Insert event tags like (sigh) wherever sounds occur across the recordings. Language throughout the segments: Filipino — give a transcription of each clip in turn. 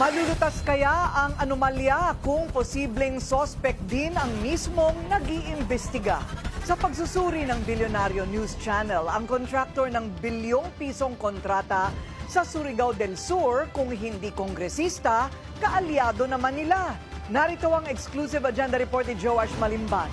Malulutas kaya ang anomalya kung posibleng sospek din ang mismong nag-iimbestiga? Sa pagsusuri ng Bilyonaryo News Channel, ang kontraktor ng bilyong pisong kontrata sa Surigao del Sur kung hindi kongresista, kaalyado naman nila. Narito ang exclusive agenda report ni Joash Malimban.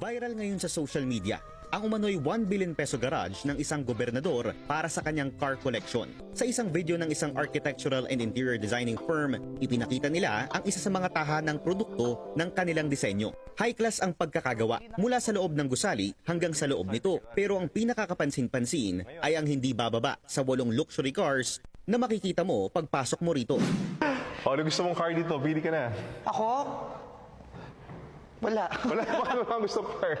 Viral ngayon sa social media ang umano'y 1 billion peso garage ng isang gobernador para sa kanyang car collection. Sa isang video ng isang architectural and interior designing firm, ipinakita nila ang isa sa mga tahanang produkto ng kanilang disenyo. High class ang pagkakagawa mula sa loob ng gusali hanggang sa loob nito. Pero ang pinakakapansin-pansin ay ang hindi bababa sa walong luxury cars na makikita mo pagpasok mo rito. O, ano gusto mong car dito? Pili ka na. Ako? Wala. (laughs) Wala naman ano ang gusto car.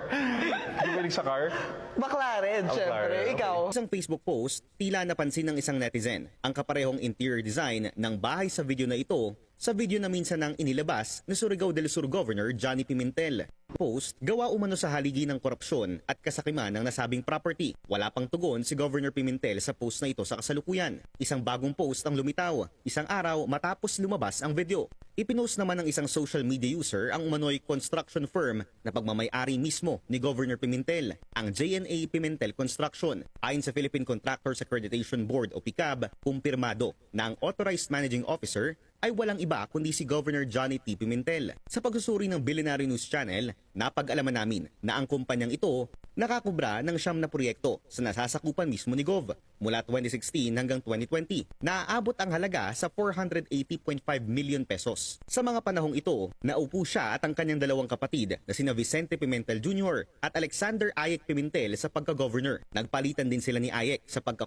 Bumili sa car? McLaren, Oh, syempre. McLaren, okay. Ikaw? Isang Facebook post, tila napansin ng isang netizen ang kaparehong interior design ng bahay sa video na ito sa video na minsan nang inilabas ni Surigao del Sur Governor Johnny Pimentel. Post, gawa umano sa haligi ng korupsyon at kasakiman ng nasabing property. Wala pang tugon si Governor Pimentel sa post na ito sa kasalukuyan. Isang bagong post ang lumitaw, isang araw matapos lumabas ang video. Ipinost naman ng isang social media user ang umano'y construction firm na pagmamayari mismo ni Governor Pimentel, ang JNA Pimentel Construction. Ayon sa Philippine Contractors Accreditation Board o PICAB, kumpirmado na ang authorized managing officer ay walang iba kundi si Governor Johnny T. Pimentel. Sa pagsusuri ng Billionaire News Channel, napag-alaman namin na ang kumpanyang ito nakakubra ng siyam na proyekto sa nasasakupan mismo ni Gov. Mula 2016 hanggang 2020, naaabot ang halaga sa 480.5 million pesos. Sa mga panahong ito, naupo siya at ang kanyang dalawang kapatid na sina Vicente Pimentel Jr. at Alexander Ayek Pimentel sa pagka-governor. Nagpalitan din sila ni Ayek sa pagka